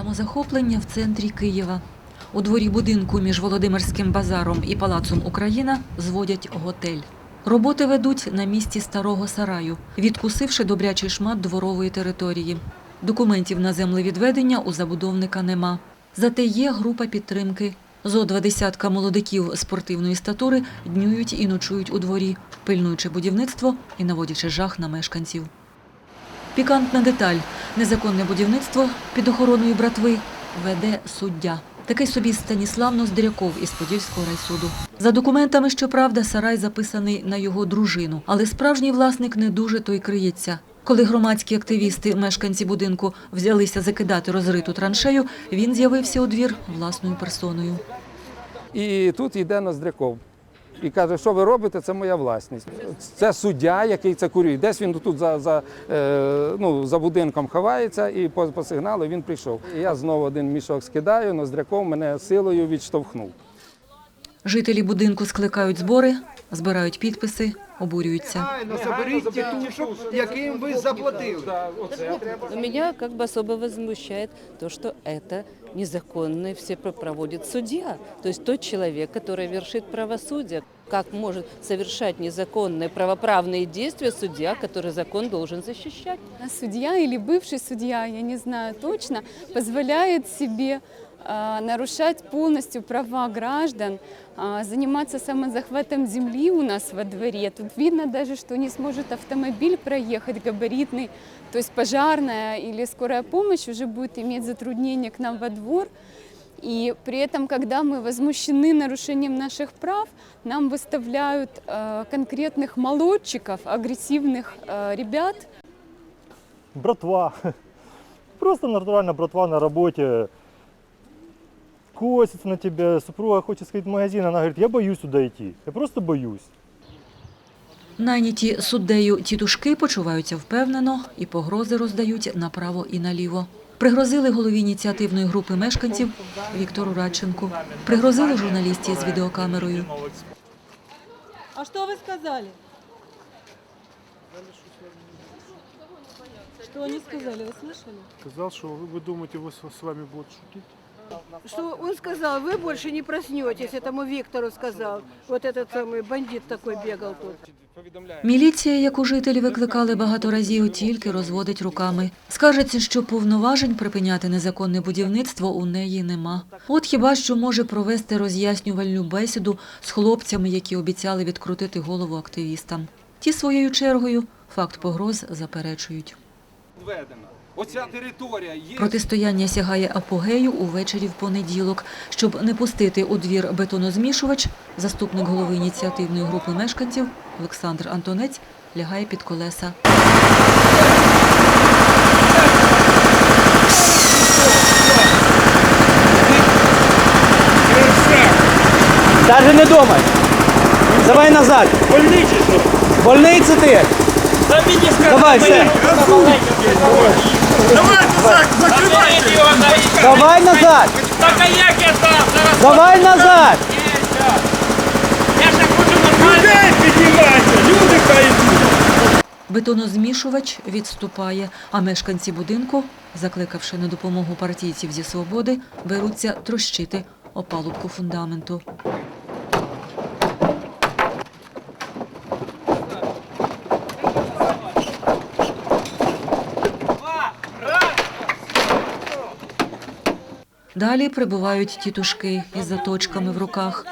Самозахоплення в центрі Києва. У дворі будинку між Володимирським базаром і Палацом Україна зводять готель. Роботи ведуть на місці старого сараю, відкусивши добрячий шмат дворової території. Документів на землевідведення у забудовника нема. Зате є група підтримки. Зо два десятка молодиків спортивної статури днюють і ночують у дворі, пильнуючи будівництво і наводячи жах на мешканців. Пікантна деталь. Незаконне будівництво під охороною братви веде суддя. Такий собі Станіслав Ноздряков із Подільського райсуду. За документами, щоправда, сарай записаний на його дружину, але справжній власник не дуже то й криється. Коли громадські активісти, мешканці будинку, взялися закидати розриту траншею, він з'явився у двір власною персоною. І тут йде Ноздряков. І каже, що ви робите, це моя власність. Це суддя, який це курює. Десь він тут за, за, е, ну, за будинком ховається, і по, по сигналу він прийшов. І я знову один мішок скидаю, ноздряком мене силою відштовхнув. Жителі будинку скликають збори, збирають підписи, обурюються. Правильно, заберіть тітушок, яким ви заплатили. Но меня как бы особо возмущает то, что это незаконно все проводит судья. То есть тот человек, который вершит правосудие. Как может совершать незаконные правоправные действия судья, который закон должен защищать? А Судья или бывший судья, я не знаю точно, позволяет себе а, нарушать полностью права граждан, а, заниматься самозахватом земли у нас во дворе. Тут видно даже, что не сможет автомобиль проехать габаритный, то есть пожарная или скорая помощь уже будет иметь затруднение к нам во двор. И при этом, когда мы возмущены нарушением наших прав, нам выставляют э, конкретных молодчиков, агрессивных э, ребят, братва. Просто натурально братва на работе. Косится на тебя, супруга хочет сходить в магазин, она говорит, я боюсь туда идти. Я просто боюсь. Найняті суддею тітушки почуваються впевнено і погрози роздають направо і наліво. Пригрозили голові ініціативної групи мешканців Віктору Радченку. Пригрозили журналісті з відеокамерою. А что вы сказали? Что они сказали, вы слышали? Сказал, что вы, вы думаете, вы с, с вами будут шутить? Что он сказал, вы больше не проснетесь, этому Виктору сказал. Вот этот самый бандит такой бегал тут. Міліція, яку жителі викликали багато разів, тільки розводить руками. Скажеться, що повноважень припиняти незаконне будівництво у неї нема. От хіба що може провести роз'яснювальну бесіду з хлопцями, які обіцяли відкрутити голову активістам. Ті своєю чергою факт погроз заперечують. Введена. Оця територія є. Протистояння сягає апогею увечері в понеділок. Щоб не пустити у двір бетонозмішувач, заступник голови ініціативної групи мешканців Олександр Антонець лягає під колеса. Даже не думай. Давай назад. Больничный. Больницу ты. Давай, все. Давай назад. Давай назад. Бетонозмішувач відступає, а мешканці будинку, закликавши на допомогу партійців зі свободи, беруться трощити опалубку фундаменту. Далі прибувають тітушки із заточками в руках.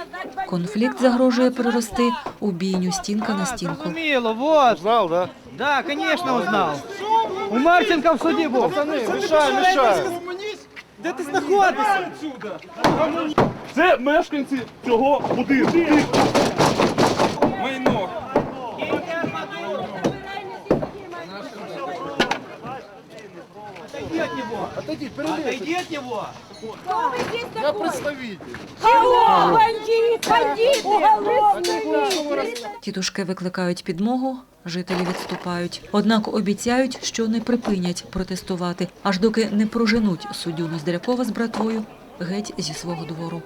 Конфлікт загрожує перерости у бійню стінка на стінку. Мило, вот. Знал, да? Да, конечно узнал. У Марченко в суді був. Мішай, мішай. Де ти знаходишся? Це мешканці цього будинку. Отойди от него. Я представитель. Тітушки викликають підмогу, жителі відступають. Однак обіцяють, що не припинять протестувати, аж доки не проженуть суддю Ноздрякова з братвою геть зі свого двору.